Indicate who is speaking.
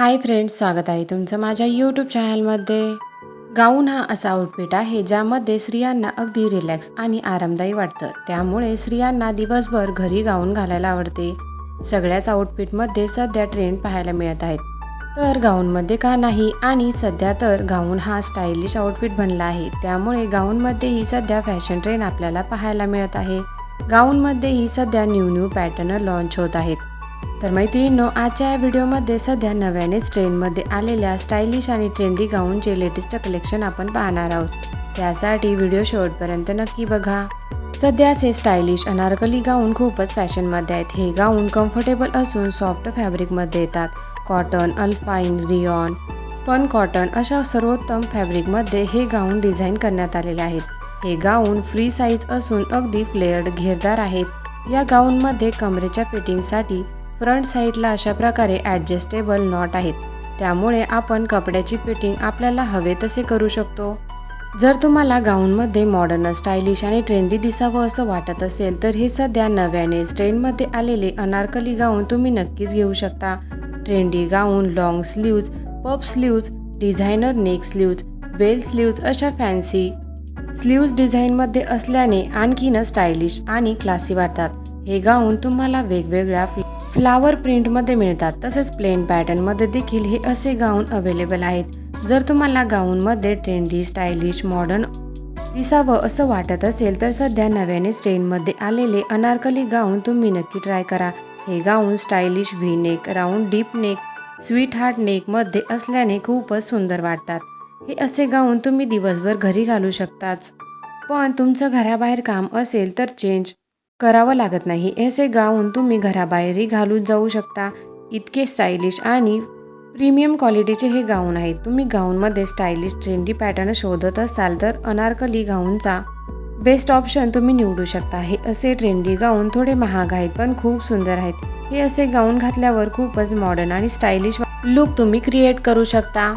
Speaker 1: Hi friends स्वागत आहे तुमचं माझ्या यूट्यूब चॅनलमध्ये गाऊन हा असा आउटफिट आहे ज्यामध्ये स्त्रियांना अगदी रिलॅक्स आणि आरामदायी वाटतं. त्यामुळे स्त्रियांना दिवसभर घरी गाऊन घालायला आवडते. सगळ्याच आउटफिटमध्ये सध्या ट्रेंड पाहायला मिळत आहेत. तर गाऊनमध्ये का नाही आणि सध्या तर गाऊन हा स्टायलिश आउटफिट बनला आहे. त्यामुळे गाऊनमध्येही सध्या फॅशन ट्रेंड आपल्याला पाहायला मिळत आहे. गाऊनमध्येही सध्या न्यू न्यू पॅटर्न लॉन्च होत आहेत. तर मैत्रिणींनो आजच्या या व्हिडिओमध्ये सध्या नव्यानेच ट्रेंडमध्ये आलेल्या स्टायलिश आणि ट्रेंडी गाऊनचे लेटेस्ट कलेक्शन आपण पाहणार आहोत. त्यासाठी व्हिडिओ शेवटपर्यंत नक्की बघा. सध्याचे स्टायलिश अनारकली गाऊन खूपच फॅशनमध्ये आहेत. हे गाऊन कम्फर्टेबल असून सॉफ्ट फॅब्रिकमध्ये येतात. Cotton alpine rayon spun cotton अशा सर्वोत्तम फॅब्रिकमध्ये हे गाऊन डिझाईन करण्यात आलेले आहेत. हे गाऊन फ्री साईज असून अगदी फ्लेअर्ड घेरदार आहेत. या गाऊनमध्ये कमरेच्या फिटिंगसाठी फ्रंट साईडला अशा प्रकारे ॲडजस्टेबल नॉट आहेत. त्यामुळे आपण कपड्याची फिटिंग आपल्याला हवे तसे करू शकतो. जर तुम्हाला गाऊनमध्ये मॉडर्न स्टायलिश आणि ट्रेंडी दिसावं असं वाटत असेल तर हे सध्या नव्याने ट्रेंडमध्ये आलेले अनारकली गाऊन तुम्ही नक्कीच घेऊ शकता. Trendy gown long sleeves puff sleeves designer neck sleeves bell sleeves अशा फॅन्सी स्लीव्ज डिझाईनमध्ये असल्याने आणखीनच स्टायलिश आणि क्लासी वाटतात. हे गाऊन तुम्हाला वेगवेगळ्या फ्ल- फ्लावर प्रिंटमध्ये मिळतात. तसेच प्लेन पॅटर्नमध्ये देखील हे असे गाऊन अवेलेबल आहेत. जर तुम्हाला गाऊनमध्ये ट्रेंडी स्टायलिश मॉडर्न दिसावं असं वाटत असेल तर सध्या नव्यानेच ट्रेंडमध्ये आलेले अनारकली गाऊन तुम्ही नक्की ट्राय करा. हे gown stylish V neck round deep neck sweetheart नेकमध्ये असल्याने खूपच सुंदर वाटतात. हे असे गाऊन तुम्ही दिवसभर घरी घालू शकताच. पण तुमचं घराबाहेर काम असेल तर चेंज करावं लागत नाही. असे गाऊन तुम्ही घराबाहेरही घालून जाऊ शकता. इतके स्टायलिश आणि प्रीमियम क्वालिटीचे हे गाऊन आहेत. तुम्ही गाऊनमध्ये स्टायलिश ट्रेंडी पॅटर्न शोधत असाल तर अनारकली गाऊनचा बेस्ट ऑप्शन तुम्ही निवडू शकता. हे असे ट्रेंडी गाऊन थोडे महाग आहेत पण खूप सुंदर आहेत. हे असे गाऊन घातल्यावर खूपच मॉडर्न आणि स्टायलिश लुक तुम्ही क्रिएट करू शकता.